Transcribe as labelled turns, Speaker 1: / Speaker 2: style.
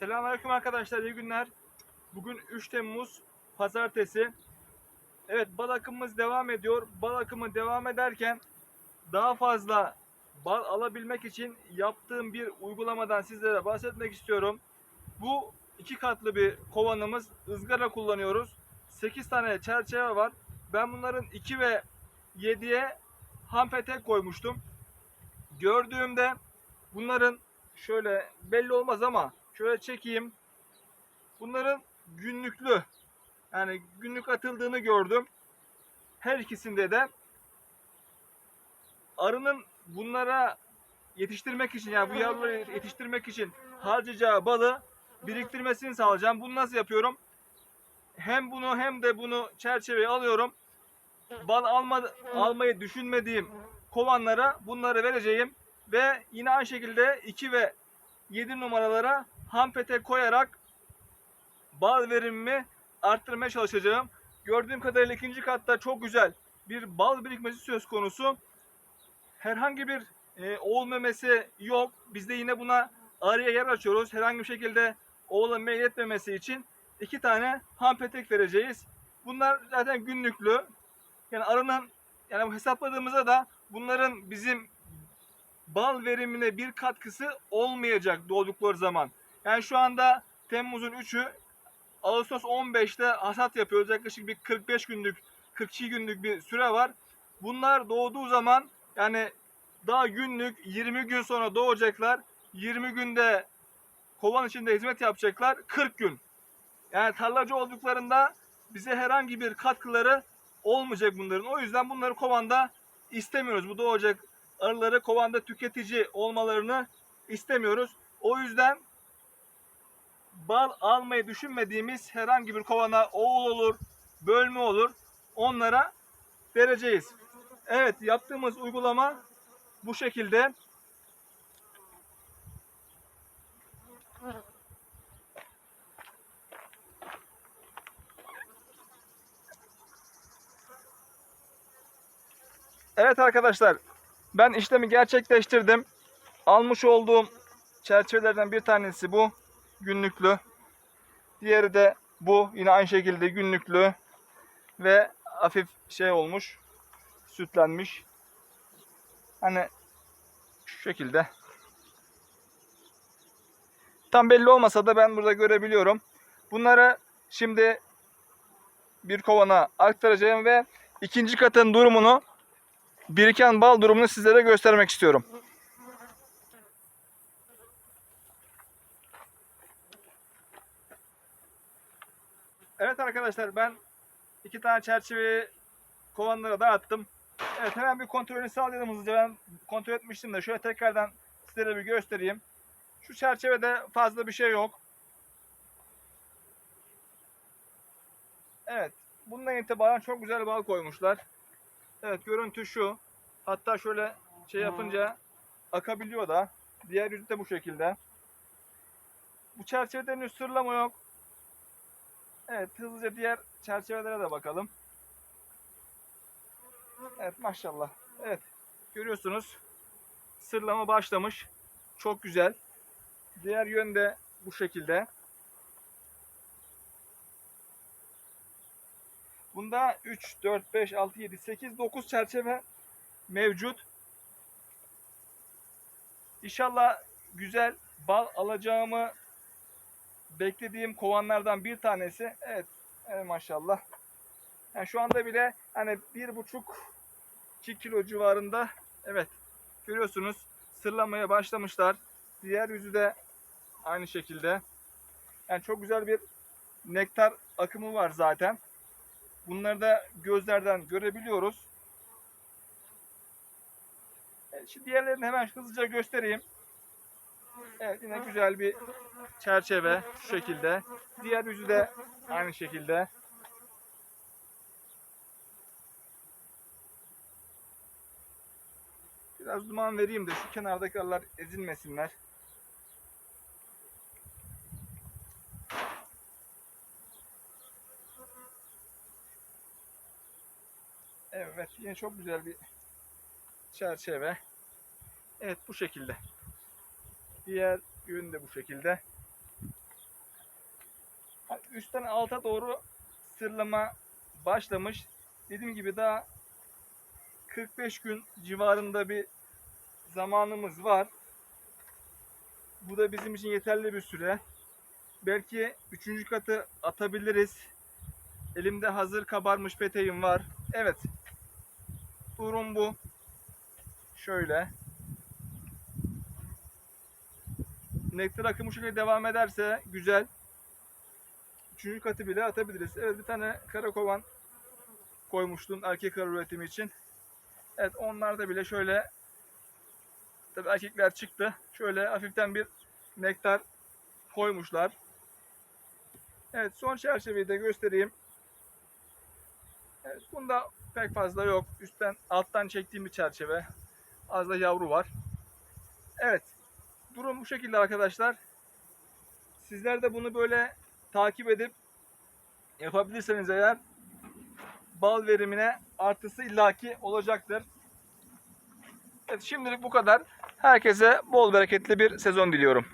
Speaker 1: Selamünaleyküm arkadaşlar, iyi günler. Bugün 3 Temmuz Pazartesi. Evet, bal akımımız devam ediyor. Bal akımı devam ederken daha fazla bal alabilmek için yaptığım bir uygulamadan sizlere bahsetmek istiyorum. Bu iki katlı bir kovanımız. ızgara kullanıyoruz. 8 tane çerçeve var. Ben bunların 2 ve 7'ye ham petek koymuştum. Gördüğümde bunların şöyle belli olmaz ama şöyle çekeyim. Bunların günlüklü yani günlük atıldığını gördüm. Her ikisinde de arının bunlara yetiştirmek için yani bu yavruları yetiştirmek için harcayacağı balı biriktirmesini sağlayacağım. Bunu nasıl yapıyorum? Hem bunu hem de bunu çerçeveye alıyorum. Bal alma, almayı düşünmediğim kovanlara bunları vereceğim ve yine aynı şekilde 2 ve 7 numaralara ham petek koyarak bal verimimi arttırmaya çalışacağım. Gördüğüm kadarıyla ikinci katta çok güzel bir bal birikmesi söz konusu. Herhangi bir e, oğul memesi yok. Biz de yine buna araya yer açıyoruz. Herhangi bir şekilde oğula meyil etmemesi için iki tane ham petek vereceğiz. Bunlar zaten günlüklü. Yani arının yani hesapladığımızda da bunların bizim bal verimine bir katkısı olmayacak doğdukları zaman. Yani şu anda Temmuz'un 3'ü Ağustos 15'te hasat yapıyoruz. Yaklaşık bir 45 günlük 42 günlük bir süre var. Bunlar doğduğu zaman yani daha günlük 20 gün sonra doğacaklar. 20 günde kovan içinde hizmet yapacaklar. 40 gün. Yani tarlacı olduklarında bize herhangi bir katkıları olmayacak bunların. O yüzden bunları kovanda istemiyoruz. Bu doğacak arıları kovanda tüketici olmalarını istemiyoruz. O yüzden bal almayı düşünmediğimiz herhangi bir kovana oğul olur, bölme olur onlara vereceğiz. Evet yaptığımız uygulama bu şekilde. Evet arkadaşlar ben işlemi gerçekleştirdim. Almış olduğum çerçevelerden bir tanesi bu. Günlüklü. Diğeri de bu. Yine aynı şekilde günlüklü. Ve hafif şey olmuş. Sütlenmiş. Hani şu şekilde. Tam belli olmasa da ben burada görebiliyorum. Bunları şimdi bir kovana aktaracağım ve ikinci katın durumunu biriken bal durumunu sizlere göstermek istiyorum. Evet arkadaşlar ben iki tane çerçeveyi kovanlara dağıttım. Evet hemen bir kontrolünü sağlayalım hızlıca. Ben kontrol etmiştim de şöyle tekrardan sizlere bir göstereyim. Şu çerçevede fazla bir şey yok. Evet. Bundan itibaren çok güzel bal koymuşlar. Evet görüntü şu. Hatta şöyle şey yapınca akabiliyor da. Diğer yüzü de bu şekilde. Bu çerçevede henüz sırlama yok. Evet hızlıca diğer çerçevelere de bakalım. Evet maşallah. Evet görüyorsunuz sırlama başlamış. Çok güzel. Diğer yönde bu şekilde. Bunda 3, 4, 5, 6, 7, 8, 9 çerçeve mevcut. İnşallah güzel bal alacağımı beklediğim kovanlardan bir tanesi. Evet, evet maşallah. Yani şu anda bile hani bir buçuk 2 kilo civarında. Evet, görüyorsunuz sırlamaya başlamışlar. Diğer yüzü de aynı şekilde. Yani çok güzel bir nektar akımı var zaten. Bunları da gözlerden görebiliyoruz. Evet, şimdi diğerlerini hemen hızlıca göstereyim. Evet yine güzel bir çerçeve şu şekilde. Diğer yüzü de aynı şekilde. Biraz duman vereyim de şu kenardaki arılar ezilmesinler. Evet yine çok güzel bir çerçeve. Evet bu şekilde. Diğer yön de bu şekilde. Üstten alta doğru sırlama başlamış. Dediğim gibi daha 45 gün civarında bir zamanımız var. Bu da bizim için yeterli bir süre. Belki üçüncü katı atabiliriz. Elimde hazır kabarmış peteğim var. Evet. Durum bu. Şöyle. Nektar akımı şekilde devam ederse güzel. Üçüncü katı bile atabiliriz. Evet bir tane karakovan koymuştum erkek arı üretimi için. Evet onlarda bile şöyle tabii erkekler çıktı. Şöyle hafiften bir nektar koymuşlar. Evet son çerçeveyi de göstereyim. Evet bunda pek fazla yok. Üstten alttan çektiğim bir çerçeve. Az da yavru var. Evet. Durum bu şekilde arkadaşlar. Sizler de bunu böyle takip edip yapabilirseniz eğer bal verimine artısı illaki olacaktır. Evet şimdilik bu kadar. Herkese bol bereketli bir sezon diliyorum.